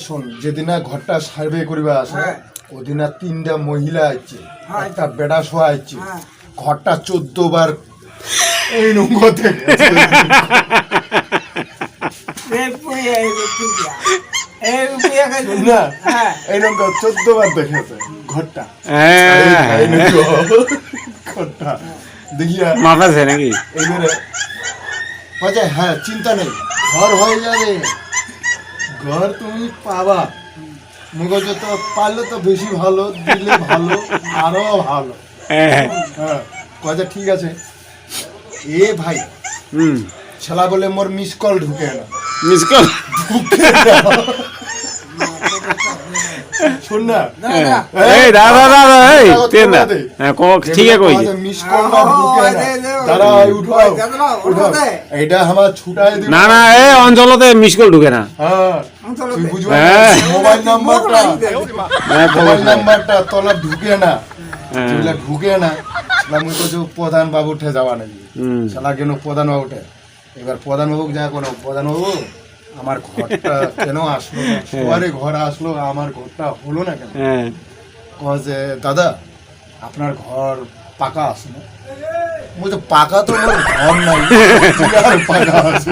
শোন যেদিন ঘরটা সার্ভে করিবা আসে হ্যাঁ। ওদিন তিনটা মহিলা আছে হ্যাঁ। একটা বেড়া শোয়া আছে হ্যাঁ। ঘরটা চোদ্দ বার এই থেকে চোদ্দ বার দেখেছে ঘরটা। হ্যাঁ। ঘরটা। দেখিয়া মাপাছে নাকি? এইবারে হ্যাঁ চিন্তা নেই। ঘর হয়ে যাবে। ঘর তুমি পাবা। মগজ তো পারলে তো বেশি ভালো দিলে ভালো আরও ভালো। হ্যাঁ হ্যাঁ। কয়ে ঠিক আছে। এ ভাই হুম। ছেলা বলে মোর মিস কল ঢুকে না মিস কল ঢুকে না না, না। এই দাদা দাদা এই তেন। হ্যাঁ কো ঠিক আছে কইছে। মিস না দাঁড়া উঠাও উঠাও। এইটা আমার ছুটাই না না এই অঞ্চলতে মিস কল ঢুকে না। হ্যাঁ। বুঝবা হ্যাঁ। মোবাইল নাম্বারটা। হ্যাঁ মোবাইল নাম্বারটা তলা ঢুকে না। হ্যাঁ। যেগুলা ঢুকে না। সেটা মুই তো যে প্রধান বাবু উঠে যাওয়া নাকি। কেন প্রধান বাবু উঠে? এবার প্রধান বাবু যা কোনো প্রধান বাবু। আমার ঘরটা কেন আসলো না? সবারই ঘর আসলো আমার ঘরটা হলো না কেন? হ্যাঁ। কয় যে দাদা আপনার ঘর পাকা আছে না? মুই পাকা তো মোর ঘর নাই। পাকা আছে?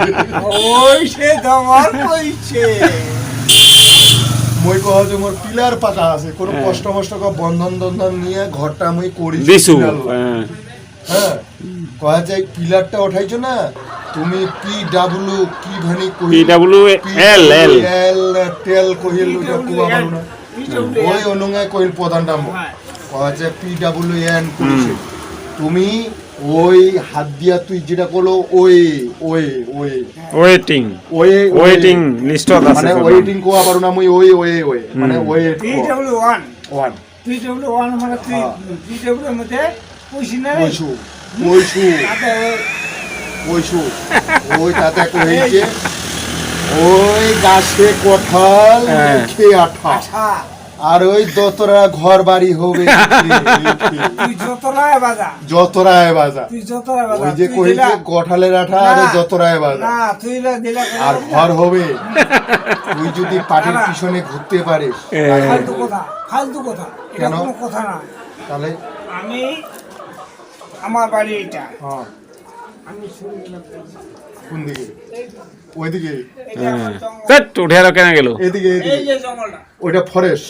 ওই সে তোমার কইছে মই কহ যে মোর পিলার পাকা আছে কোনো কষ্ট মষ্ট বন্ধন বন্ধন নিয়ে ঘরটা মুই করি দিছু হ্যাঁ। হ্যাঁ কয়া যায় পিলারটা উঠাইছো না? তুমি পি ডাব্লু কি ভানি কই P W L L L টেল কহিল ওটা কুবা পারো না? ওই অনুঙ্গে কইল প্রধানটা মো কয়া যায় পি ডাব্লু এন কইছে তুমি ওই হাত দিয়া তুই যেটা করল ওই ওই ওই ওয়েটিং ওই ওয়েটিং লিস্টত আছে মানে ওয়েটিং কোয়া পারো না মুই ওই ওই ওই মানে ওই PW one. One PW one মানে তুই হ্যাঁ। পিডব্লিউ এর মধ্যে না ওই- তাতে কইছে ওই গাছে কঠাল হ্যাঁ। খেয়ে আঠা। আচ্ছা আর ওই দতরা ঘর বাড়ি হবে। তুই যতরায় বাজা। যতরায় বাজা। তুই যতরায় বাজা। ওই যে কঠালের আঠা আর ওই যতরায় বাজা। আর ঘর হবে। তুই যদি পাটির পিছনে ঘুরতে পারিস। হ্যাঁ। ফালতু কথা ফালতু কথা। কেন? কথা না। তাহলে? আমি আমার বাড়ি এটা। হ্যাঁ। আমি শুনলাম কোন দিকে? ওইদিকে? হ্যাঁ। উঠে কেন গেল? এদিকে এই এদিকে যে জঙ্গলটা। ওইটা ফরেস্ট